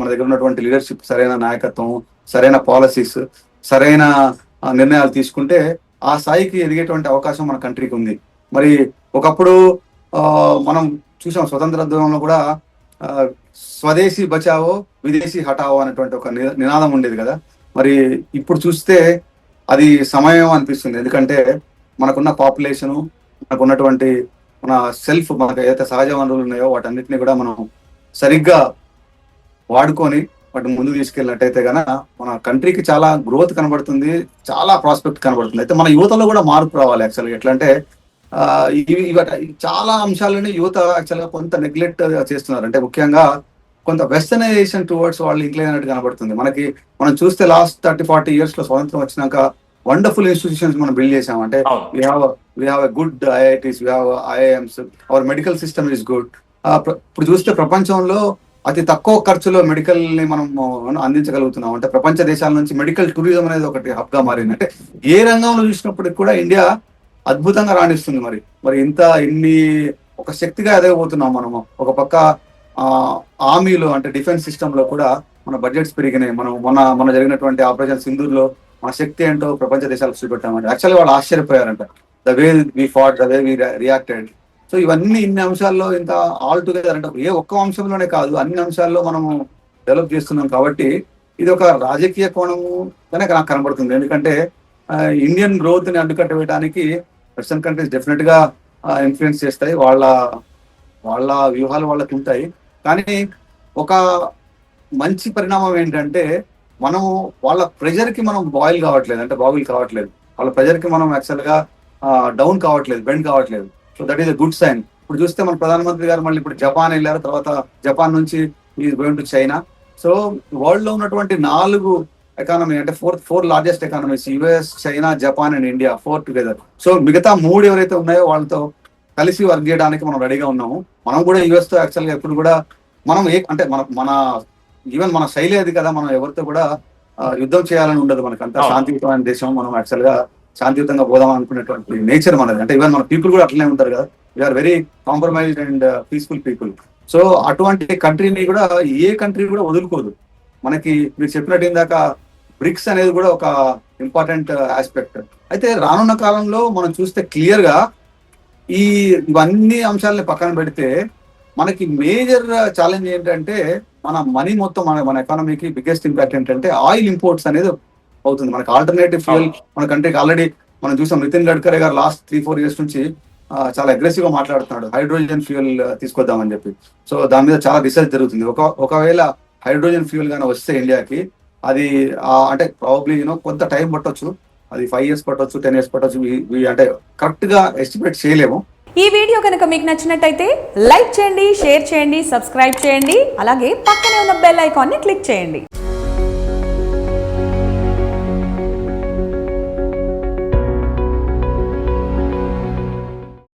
మన దగ్గర ఉన్నటువంటి లీడర్షిప్ సరైన నాయకత్వం సరైన పాలసీస్ సరైన నిర్ణయాలు తీసుకుంటే ఆ స్థాయికి ఎదిగేటువంటి అవకాశం మన కంట్రీకి ఉంది. మరి ఒకప్పుడు మనం చూసాం స్వతంత్ర ఉద్యమంలో కూడా స్వదేశీ బచావో విదేశీ హటావో అనేటువంటి ఒక నినాదం ఉండేది కదా. మరి ఇప్పుడు చూస్తే అది సమయం అనిపిస్తుంది. ఎందుకంటే మనకున్న పాపులేషను మనకు ఉన్నటువంటి మన సెల్ఫ్ మనకు ఏదైతే సహజ వనరులు ఉన్నాయో వాటన్నిటిని కూడా మనం సరిగ్గా వాడుకొని వాటిని ముందుకు తీసుకెళ్ళినట్టయితే గన మన కంట్రీకి చాలా గ్రోత్ కనబడుతుంది చాలా ప్రాస్పెక్ట్ కనబడుతుంది. అయితే మన యువతలో కూడా మార్పు రావాలి యాక్చువల్గా. ఎట్లా అంటే ఇవి చాలా అంశాలని యువత యాక్చువల్గా కొంత నెగ్లెక్ట్ చేస్తున్నారు. అంటే ముఖ్యంగా కొంత వెస్టర్నైజేషన్ టువర్డ్స్ వాళ్ళు ఇంక్లైన్ అయినట్టు కనబడుతుంది. మనకి మనం చూస్తే లాస్ట్ థర్టీ ఫార్టీ ఇయర్స్లో స్వాతంత్రం వచ్చినాక వండర్ఫుల్ ఇన్స్టిట్యూషన్స్ మనం బిల్డ్ చేసాం అంటే have a good IITs, we have IIMs, our medical system is good. ఆ, ప్ర- ఇప్పుడు చూస్తే ప్రపంచంలో అతి తక్కువ ఖర్చులో మెడికల్ని మనం అందించగలుగుతున్నాం. అంటే ప్రపంచ దేశాల నుంచి మెడికల్ టూరిజం అనేది ఒకటి హబ్గా మారింది. అంటే ఏ రంగంలో చూసినప్పటికి కూడా ఇండియా అద్భుతంగా రాణిస్తుంది మరి. మరి ఇంత ఇన్ని ఒక శక్తిగా ఎదగబోతున్నాం మనము. ఒక పక్క ఆ ఆర్మీలో అంటే డిఫెన్స్ సిస్టమ్లో కూడా మన బడ్జెట్స్ పెరిగినాయి. మనం మొన్న మన జరిగినటువంటి ఆపరేషన్ సింధూర్లో మన శక్తి ఏంటో ప్రపంచ దేశాలకు చూపెట్టామంటే. యాక్చువల్లీ వాళ్ళు ఆశ్చర్యపోయారంట. The way we fought the way we reacted. So ఇవన్నీ ఇన్ని అంశాల్లో ఇంత ఆల్ టుగెదర్ అంటే ఏ ఒక్క అంశంలోనే కాదు అన్ని అంశాల్లో మనము డెవలప్ చేస్తున్నాం కాబట్టి ఇది ఒక రాజకీయ కోణము గానే నాకు కనబడుతుంది. ఎందుకంటే ఇండియన్ గ్రోత్ని అడ్డుకట్ట వేయడానికి వెస్టర్న్ కంట్రీస్ డెఫినెట్గా ఇన్ఫ్లుయెన్స్ చేస్తాయి. వాళ్ళ వాళ్ళ వ్యూహాలు వాళ్ళకి ఉంటాయి. కానీ ఒక మంచి పరిణామం ఏంటంటే మనం వాళ్ళ ప్రెజర్కి మనం బాయిల్ కావట్లేదు. అంటే బాయిల్ కావట్లేదు. వాళ్ళ ప్రెజర్కి మనం యాక్చువల్గా డౌన్ కావట్లేదు బెండ్ కావట్లేదు. So that is a good sign ఇప్పుడు చూస్తే మన ప్రధానమంత్రి గారు మళ్ళీ ఇప్పుడు జపాన్ వెళ్ళారు తర్వాత జపాన్ నుంచి ఈ గోయింగ్ టు చైనా. సో వరల్డ్లో ఉన్నటువంటి నాలుగు ఎకానమీ అంటే fourth four largest economies US China Japan and India four together so మిగతా మూడు ఎవరైతే ఉన్నాయో వాళ్ళతో కలిసి వర్క్ చేయడానికి మనం రెడీగా ఉన్నాము. మనం కూడా యుఎస్తో యాక్చువల్గా ఎప్పుడు కూడా మనం ఏ అంటే మన మన ఈవెన్ మన శైలి అది కదా మనం ఎవరితో కూడా యుద్ధం చేయాలని ఉండదు మనకు అంతా అవును. శాంతియుతమైన దేశం మనం యాక్చువల్గా శాంతియుతంగా పోదాం అనుకునేటువంటి నేచర్ మనది. అంటే ఈవెన్ మన పీపుల్ కూడా అట్లనే ఉంటారు కదా. We are very compromised and peaceful people so అటువంటి కంట్రీని కూడా ఏ కంట్రీ కూడా వదులుకోదు. మనకి మీరు చెప్పినట్టు ఇందాక బ్రిక్స్ అనేది కూడా ఒక ఇంపార్టెంట్ ఆస్పెక్ట్ uh, అయితే రానున్న కాలంలో మనం చూస్తే క్లియర్గా ఈ ఇవన్నీ అంశాలని పక్కన పెడితే మనకి మేజర్ ఛాలెంజ్ uh, ఏంటంటే మన మనీ మొత్తం మన మన ఎకానమీకి బిగ్గెస్ట్ ఇంపాక్ట్ ఏంటంటే ఆయిల్ ఇంపోర్ట్స్ అనేది అవుతుంది. మనకి ఆల్టర్నేటివ్ ఫ్యూయల్ మన కంట్రీకి ఆల్రెడీ మనం చూసాం నితిన్ గడ్కరీ గారు లాస్ట్ త్రీ ఫోర్ ఇయర్స్ నుంచి చాలా అగ్రెసివ్గా మాట్లాడుతున్నాడు. హైడ్రోజన్ ఫ్యూయల్ తీసుకొద్దామని చెప్పి. సో దాని మీద చాలా రీసెర్చ్ జరుగుతుంది. ఒక ఒకవేళ హైడ్రోజన్ ఫ్యూయల్ గానీ వస్తే ఇండియాకి అది అంటే ప్రాబబ్లీ యూనో కొంత టైం పట్టొచ్చు. అది ఫైవ్ ఇయర్స్ పట్టొచ్చు టెన్ ఇయర్స్ పట్టొచ్చు. అంటే కరెక్ట్గా ఎస్టిమేట్ చేయలేము. ఈ వీడియో కనుక మీకు నచ్చినట్టయితే లైక్ చేయండి షేర్ చేయండి సబ్స్క్రైబ్ చేయండి. అలాగే పక్కనే ఉన్న బెల్ ఐకాన్ని క్లిక్ చేయండి.